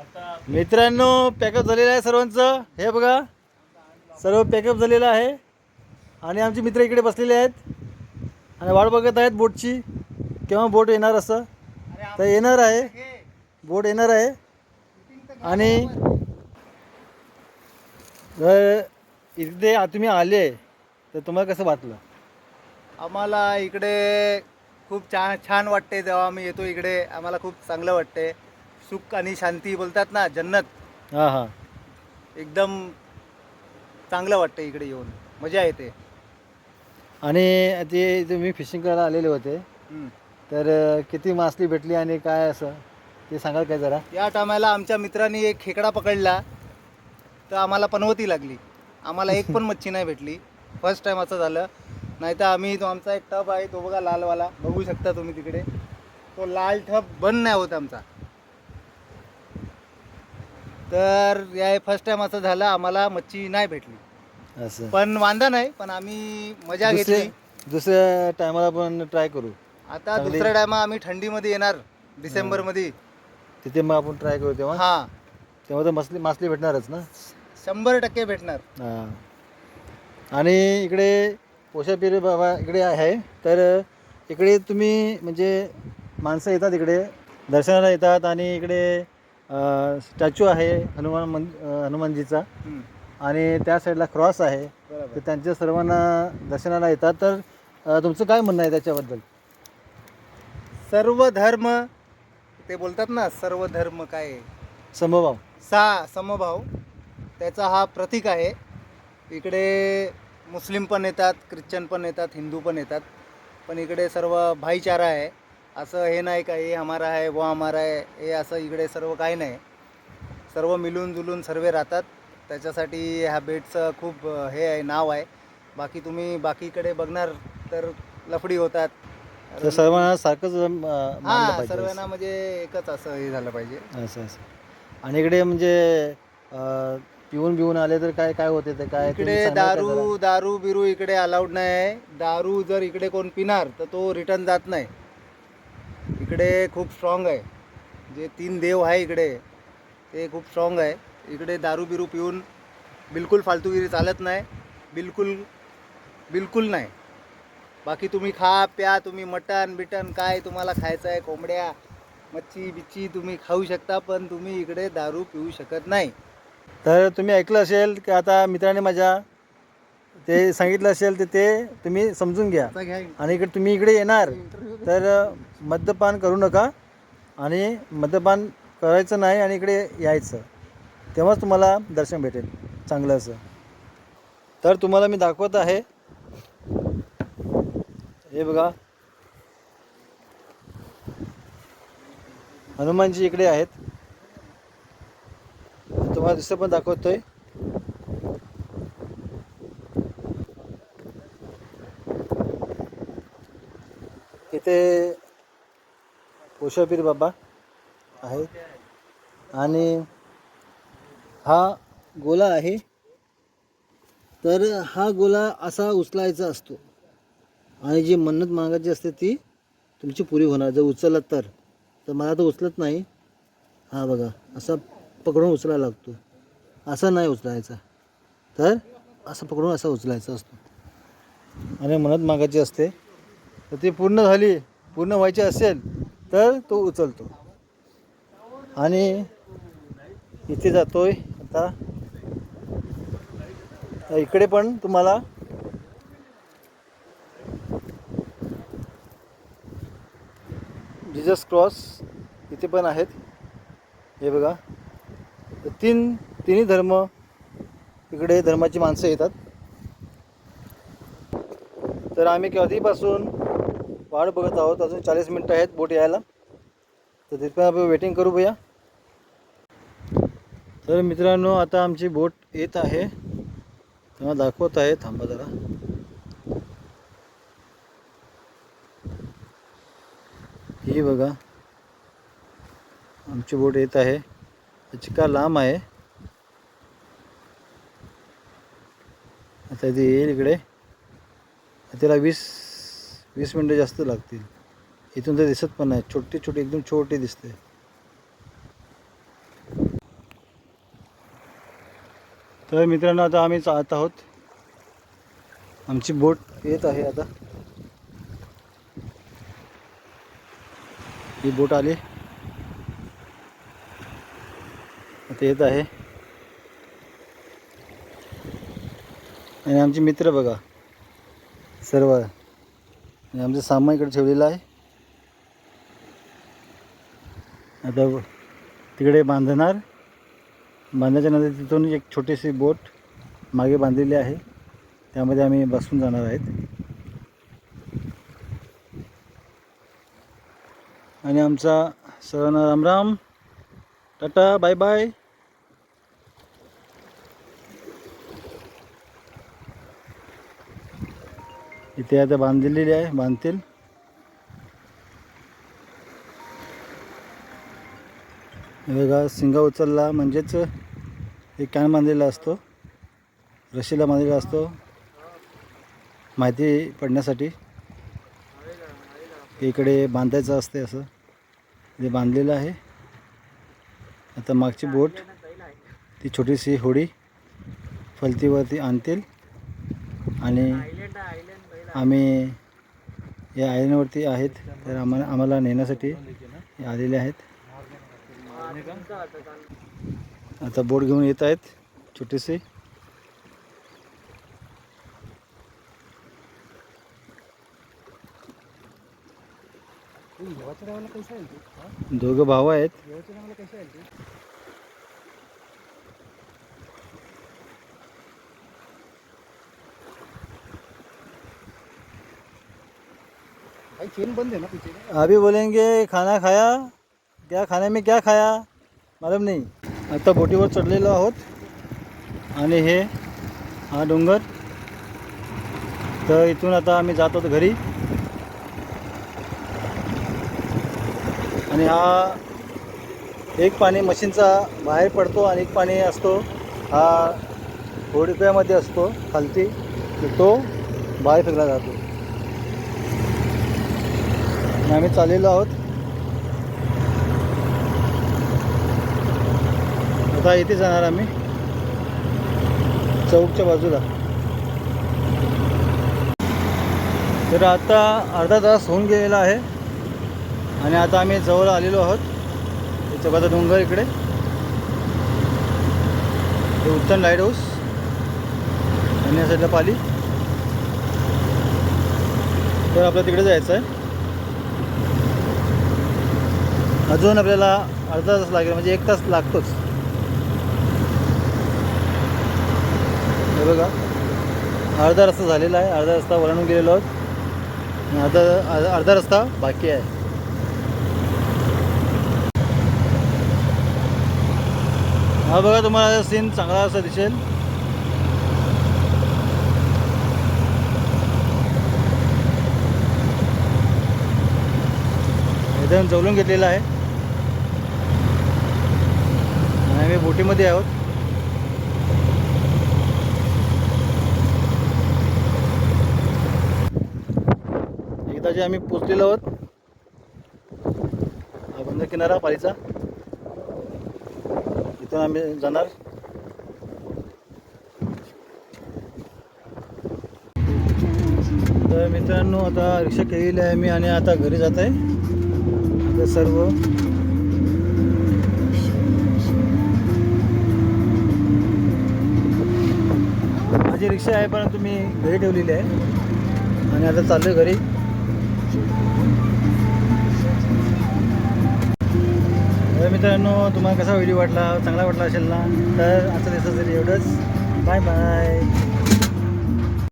आता मित्रांनो पॅकअप झालेलं आहे सर्वांचं. हे बघा सर्व पॅकअप झालेलं आहे. आणि आमचे मित्र इकडे बसलेले आहेत. आणि वाट बघत आहेत बोटची केव्हा बोट येणार असं. तर येणार आहे. बोट येणार आहे. आणि जर इथे तुम्ही आले तर तुम्हाला कसं वाटलं? आम्हाला इकडे खूप छान छान वाटते जेव्हा आम्ही येतो इकडे. आम्हाला खूप चांगलं वाटते. सुख आणि शांती बोलतात ना जन्नत. हां हां. एकदम चांगलं वाटतं इकडे येऊन. मजा येते. आणि ते तुम्ही फिशिंग करायला आलेले होते हम्म. तर अं, किती मासली भेटली आणि काय असं? ते सांगाल काय जरा? या टायमाला आमच्या मित्रांनी एक खेकडा पकडला तर आम्हाला पनवती लागली. आम्हाला एक पण मच्छी नाही भेटली. फर्स्ट टाइम असं झालं. नाही तर आम्ही तो आमचा एक टब आहे तो बघा लालवाला. बघू शकता तुम्ही तिकडे. तो लाल टब बंद नाही होत आमचा. तर या फर्स्ट टाइम असं झालं आम्हाला मच्छी नाही भेटली. असं. पण वांदा नाही पण आम्ही मजा घेतली. दुसऱ्या टायमाला पण ट्राय करू. आता चांगली- दुसऱ्या टायमा आम्ही थंडीमध्ये येणार डिसेंबरमध्ये. तिथे मग आपण ट्राय करू तेव्हा? हां. तेव्हा तर मासली मासली भेटणारच ना? शंभर टक्के भेटणार. हां. आणि इकडे पोशापिरी बाबा इकडे आहे तर इकडे तुम्ही म्हणजे माणसं येतात इकडे दर्शनाला येतात आणि इकडे स्टॅच्यू आहे हनुमान मन हनुमानजीचा. आणि त्या साईडला क्रॉस आहे. तर त्यांच्या सर्वांना दर्शनाला येतात. तर तुमचं काय म्हणणं आहे त्याच्याबद्दल? सर्व धर्म ते बोलतात ना सर्व धर्म काय? समभाव. सा समभाव. त्याचा हा प्रतीक आहे. इकडे मुस्लिम पण येतात ख्रिश्चन पण येतात हिंदू पण येतात. पण इकडे सर्व भाईचारा आहे. असं हे नाही का हे हमारा आहे वो हमारा आहे हे असं इकडे सर्व काही नाही. सर्व मिळून जुलून सर्व राहतात. त्याच्यासाठी ह्या बेटचं खूप हे आहे नाव आहे. बाकी तुम्ही बाकीकडे बघणार तर लफडी होतात. तर सर्वांना सारखंच हां सर्वांना म्हणजे एकच असं हे झालं पाहिजे. असं असं. आणि इकडे म्हणजे पिऊन बिऊन आले तर काय काय होते ते काय इकडे? दारू दारू बिरू इकडे अलाउड नाही. आहे दारू जर इकडे कोण पिणार तर तो रिटर्न जात नाही. इकडे खूप स्ट्रॉंग आहे. जे तीन देव आहे इकडे ते खूप स्ट्रॉंग आहे. इकडे दारू बिरू पिऊन बिलकुल फालतूगिरी चालत नाही. बिलकुल बिलकुल नाही. बाकी तुम्ही खा प्या तुम्ही मटण बिटन काय तुम्हाला खायचं आहे कोंबड्या मच्छी बिच्छी तुम्ही खाऊ शकता पण तुम्ही इकडे दारू पिऊ शकत नाही. तर तुम्ही ऐकलं असेल की आता मित्राने माझ्या ते सांगितलं असेल तर ते तुम्ही समजून घ्या. आणि इकडे तुम्ही इकडे येणार तर मद्यपान करू नका आणि मद्यपान करायचं नाही आणि इकडे यायचं. तेव्हाच तुम्हाला दर्शन भेटेल. चांगलं असं. तर तुम्हाला मी दाखवत आहे. हे बघा. हनुमानजी इकडे आहेत. तुम्हाला दुसरं पण दाखवतोय. इथे पोशापीर बाबा आहेत आणि हा गोला आहे. तर हा गोला असा उचलायचा असतो. आणि जी मन्नत मागायची असते ती तुमची पुरी होणार. जर उचलत तर. तर मला तर उचलत नाही. हा बघा असा पकडून उचलायला लागतो. असा नाही उचलायचा. तर असं पकडून असा उचलायचा असतो. आणि मन्नत मागायची असते. तर ती पूर्ण झाली पूर्ण व्हायची असेल तर तो उचलतो. आणि इथे जातोय आता. इकडे पण तुम्हाला जिजस क्रॉस इथे पण आहेत. हे बघा. तर तीन तिन्ही धर्म इकडे धर्माची माणसं येतात. तर आम्ही कधीपासून वाट बघत आहोत. अजून चाळीस मिनटं आहेत बोट यायला. तर तिथपर्यंत आपण वेटिंग करू भैया. तर मित्रांनो आता आमची बोट येत आहे. तेव्हा दाखवत आहे. थांबा जरा. ही बघा. आमची बोट येत आहे. त्याची का लांब आहे? आता ती येईल इकडे. तिला वीस वीस मिनटं जास्त लागतील. इथून तर दिसत पण नाही. छोटी छोटी एकदम छोटी दिसते. तर मित्रांनो आता आम्ही चालत आहोत. आमची बोट येत आहे आता. ही बोट आली. आता येत आहे. आणि आमचे मित्र बघा. सर्व. आणि आमचं सामान इकडे ठेवलेलं आहे. आता तिकडे बांधणार. बांधल्याच्या नंतर तिथून एक छोटीशी बोट मागे बांधलेली आहे. त्यामध्ये आम्ही बसून जाणार आहेत. आणि आमचा सर्वांना रामराम. टाटा बाय बाय इथे आता बांधलेली आहे बांधतील. बघा शिंगा उचलला म्हणजेच एक कॅन बांधलेला असतो. रशीला बांधलेला असतो. माहिती पडण्यासाठी. इकडे बांधायचं असते असं. ते बांधलेलं आहे. आता मागची बोट ती छोटीशी होडी फलतीवरती आणतील. आणि आम्ही या आयलंडवरती आहेत. तर आम्हाला आम्हाला नेण्यासाठी आलेले आहेत. आता बोट घेऊन येत आहेत छोटीशी दोघं भाऊ आहेत. चेन बंद है ना पीछे अभी बोलेंगे खाना खाया? क्या खाने में क्या खाया? मालूम नाही। आता बोटीवर चढलेलो आहोत. आणि हे हा डोंगर. तर इथून आता आम्ही जात आहोत घरी. आणि हा एक पाणी मशीनचा बाहेर पडतो आणि एक पाणी असतो. हा होडीप्यामध्ये असतो खालती. तर तो बाहेर फेकला जातो. आम्ही चाललेलो आहोत. आता इथे जाणार आम्ही. चौकच्या बाजूला. तर आता अर्धा तास होऊन गेलेला आहे. आणि आता आम्ही जवळ आलेलो आहोत. हे चौकाचा डोंगर इकडे. हे उत्तम लाइट हाऊस आणि या साईडला पाली. तर आपल्याला तिकडे जायचं आहे अजून आपल्याला अर्धा तास लागेल म्हणजे एक तास लागतोच. हे बघा. अर्धा रस्ता झालेला आहे अर्धा रस्ता वळणून गेलेलो आहोत. अर्धा अर्धा- अर्धा रस्ता बाकी आहे. हा बघा तुम्हाला सीन चांगला असा दिसेल. एकदम जवळून घेतलेला आहे. ओटीमध्ये आहोत. एकदा जे आम्ही पोचलेलो आहोत हा बंद किनारा पालीचा इथून आम्ही जाणार. तर मित्रांनो आता रिक्षा केलेली आहे मी आणि आता घरी जात आहे. सर्व माझी रिक्षा आहे परंतु मी घरी ठेवलेली आहे. आणि आता चाललो घरी. मित्रांनो तुम्हाला कसा व्हिडिओ वाटला? चांगला वाटला असेल ना? तर आजचा दिवसासाठी एवढंच. Bye bye